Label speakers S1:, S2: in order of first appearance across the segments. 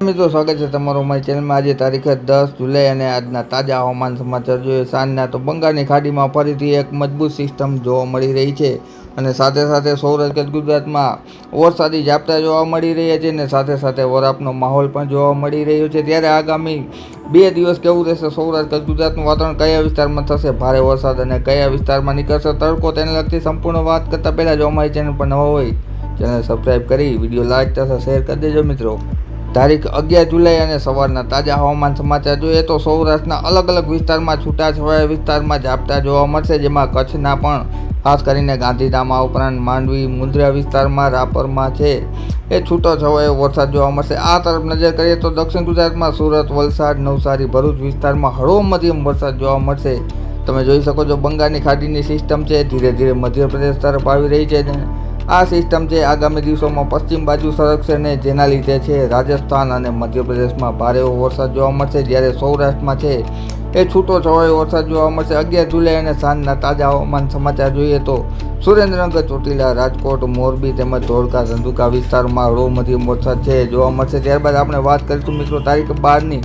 S1: મિત્રો, સ્વાગત છે તમારું મારી ચેનલમાં આજે તારીખ દસ જુલાઈ અને આજના તાજા હવામાન સમાચાર જોઈએ. સાંજના તો બંગાળની ખાડીમાં ફરીથી એક મજબૂત સિસ્ટમ જોવા મળી રહી છે અને સાથે સાથે સૌરાષ્ટ્ર ગુજરાતમાં વરસાદી ઝાપટા જોવા મળી રહ્યા છે અને સાથે સાથે વરાપનો માહોલ પણ જોવા મળી રહ્યો છે. ત્યારે આગામી બે દિવસ કેવું રહેશે? સૌરાષ્ટ્ર ગુજરાતનું વાતાવરણ કયા વિસ્તારમાં થશે? ભારે વરસાદ અને કયા વિસ્તારમાં નીકળશે? તડકો તેને લગતી સંપૂર્ણ વાત કરતાં પહેલાં જો અમારી ચેનલ પર ન હોય ચેનલ સબસ્ક્રાઈબ કરી, વીડિયો લાઈક તથા શેર કરી દેજો મિત્રો. તારીખ અગિયાર જુલાઈ અને સવારના તાજા હવામાન સમાચાર જોઈએ તો સૌરાષ્ટ્રના અલગ અલગ વિસ્તારમાં છૂટાછવાયા વિસ્તારમાં ઝાપટા જોવા મળશે, જેમાં કચ્છના પણ, ખાસ કરીને ગાંધીધામ ઉપરાંત માંડવી, મુંદ્રા વિસ્તારમાં, રાપરમાં છે. એ છૂટો છવાયો વરસાદ જોવા મળશે. આ તરફ નજર કરીએ તો દક્ષિણ ગુજરાતમાં સુરત, વલસાડ, નવસારી, ભરૂચ વિસ્તારમાં હળવો મધ્યમ વરસાદ જોવા મળશે. તમે જોઈ શકો છો બંગાળની ખાડીની સિસ્ટમ છે. ધીરે ધીરે મધ્યપ્રદેશ તરફ આવી રહી છે આ સિસ્ટમ છે આગામી દિવસોમાં પશ્ચિમ બાજુ સરકશે ને જેના લીધે છે રાજસ્થાન અને મધ્યપ્રદેશમાં ભારે વરસાદ જોવા મળશે. જ્યારે સૌરાષ્ટ્રમાં છે એ છૂટો છવાયો વરસાદ જોવા મળશે. અગિયાર જુલાઈ અને સાંજના તાજા હવામાન સમાચાર જોઈએ તો સુરેન્દ્રનગર, ચોટીલા, રાજકોટ, મોરબી તેમજ ધોળકા, ધંધુકા વિસ્તારમાં હળવો મધ્યમ વરસાદ છે, જોવા મળશે. ત્યારબાદ આપણે વાત કરીશું મિત્રો તારીખ બારની.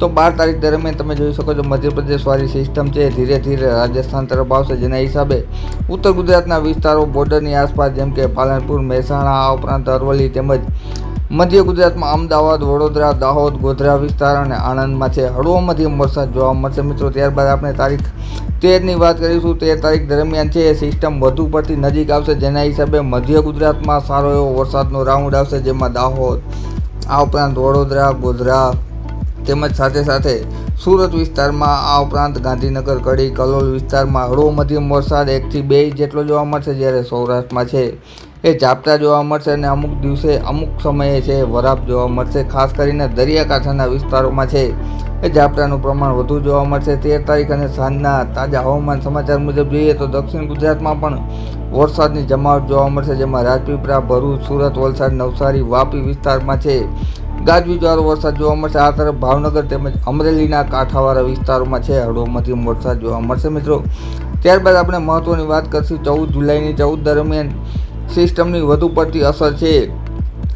S1: તો બાર તારીખ દરમિયાન તમે જોઈ શકો છો મધ્યપ્રદેશવાળી સિસ્ટમ છે, ધીરે ધીરે રાજસ્થાન તરફ આવશે. જેના હિસાબે ઉત્તર ગુજરાતના વિસ્તારો બોર્ડરની આસપાસ, જેમ કે પાલનપુર, મહેસાણા, આ ઉપરાંત અરવલ્લી તેમજ મધ્ય ગુજરાતમાં અમદાવાદ, વડોદરા, દાહોદ, ગોધરા વિસ્તાર અને આણંદમાં છે. હળવો મધ્યમ વરસાદ જોવા મળશે મિત્રો. ત્યારબાદ આપણે તારીખ તેરની વાત કરીશું. તેર તારીખ દરમિયાન છે એ સિસ્ટમ વધુ પડતી નજીક આવશે, જેના હિસાબે મધ્ય ગુજરાતમાં સારો એવો વરસાદનો રાઉન્ડ આવશે, જેમાં દાહોદ, આ ઉપરાંત વડોદરા, ગોધરા તેમજ સાથે સાથે સુરત વિસ્તારમાં, આ ઉપરાંત ગાંધીનગર, કડી, કલોલ વિસ્તારમાં હળવો મધ્યમ વરસાદ એકથી બે જેટલો જોવા મળશે, જ્યારે સૌરાષ્ટ્રમાં છે એ ઝાપટા જોવા મળશે અને અમુક દિવસે અમુક સમયે છે વરાપ જોવા મળશે, ખાસ કરીને દરિયાકાંઠાના વિસ્તારોમાં છે. એ ઝાપટાનું પ્રમાણ વધુ જોવા મળશે. તેર તારીખ અને સાંજના તાજા હવામાન સમાચાર મુજબ જોઈએ તો દક્ષિણ ગુજરાતમાં પણ વરસાદની જમાવટ જોવા મળશે, જેમાં રાજપીપળા, ભરૂચ, સુરત, વલસાડ, નવસારી, વાપી વિસ્તારમાં છે. ગાજવીજવાળો વરસાદ જોવા મળશે. આ તરફ ભાવનગર તેમજ અમરેલીના કાંઠાવાળા વિસ્તારોમાં છે હળવો મધ્યમ વરસાદ જોવા મળશે મિત્રો. ત્યારબાદ આપણે મહત્ત્વની વાત કરીશું ચૌદ જુલાઈની ચૌદ દરમિયાન સિસ્ટમની વધુ પડતી અસર છે.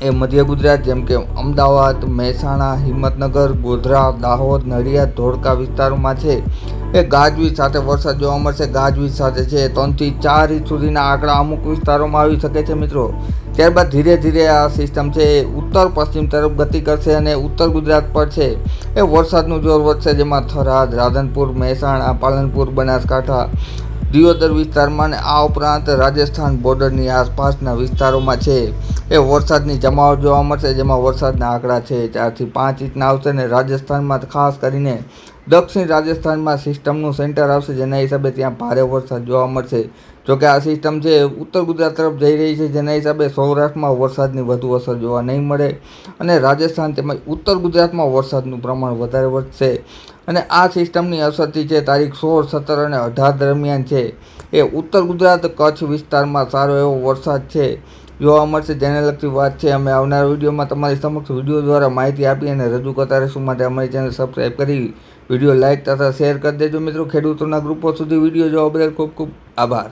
S1: એ મધ્ય ગુજરાત જેમ કે અમદાવાદ, મહેસાણા, હિંમતનગર, ગોધરા, દાહોદ, નડિયાદ, ધોળકા વિસ્તારોમાં છે. એ ગાજવીજ સાથે વરસાદ જોવા મળશે. ગાજવીજ સાથે છે ત્રણથી ચાર ઇંચ સુધીના આંકડા અમુક વિસ્તારોમાં આવી શકે છે મિત્રો. ત્યારબાદ ધીરે ધીરે આ સિસ્ટમ છે એ ઉત્તર પશ્ચિમ તરફ ગતિ કરશે અને ઉત્તર ગુજરાત પર છે એ વરસાદનું જોર વધશે. જેમાં થરાદ, રાધનપુર, મહેસાણા, પાલનપુર, બનાસકાંઠા દિયોદર વિસ્તારમાં અને આ ઉપરાંત રાજસ્થાન બોર્ડરની આસપાસના વિસ્તારોમાં છે. એ વરસાદની જમાવટ જોવા મળશે, જેમાં વરસાદના આંકડા છે. ચારથી પાંચ ઇંચના આવશે અને રાજસ્થાનમાં ખાસ કરીને દક્ષિણ રાજસ્થાનમાં સિસ્ટમનું સેન્ટર આવશે, જેના હિસાબે ત્યાં ભારે વરસાદ જોવા મળશે. જોકે આ સિસ્ટમ છે, ઉત્તર ગુજરાત તરફ જઈ રહી છે, જેના હિસાબે સૌરાષ્ટ્રમાં વરસાદની વધુ અસર જોવા નહીં મળે અને રાજસ્થાન તેમજ ઉત્તર ગુજરાતમાં વરસાદનું પ્રમાણ વધારે વધશે. અને આ સિસ્ટમની અસરથી છે તારીખ સોળ, સત્તર અને અઢાર દરમિયાન છે, એ ઉત્તર ગુજરાત કચ્છ વિસ્તારમાં સારો એવો વરસાદ છે. જોવા મળશે જેને લગતી વાત છે. અમે આવનાર વિડીયોમાં તમારી સમક્ષ વીડિયો દ્વારા માહિતી આપી અને રજૂ કરતા રહીશું. માટે અમારી ચેનલ સબસ્ક્રાઈબ કરી વીડિયો લાઇક તથા શેર કરી દેજો મિત્રો. ખેડૂતોના ગ્રુપો સુધી વીડિયો જોવા બદલ ખૂબ ખૂબ આભાર.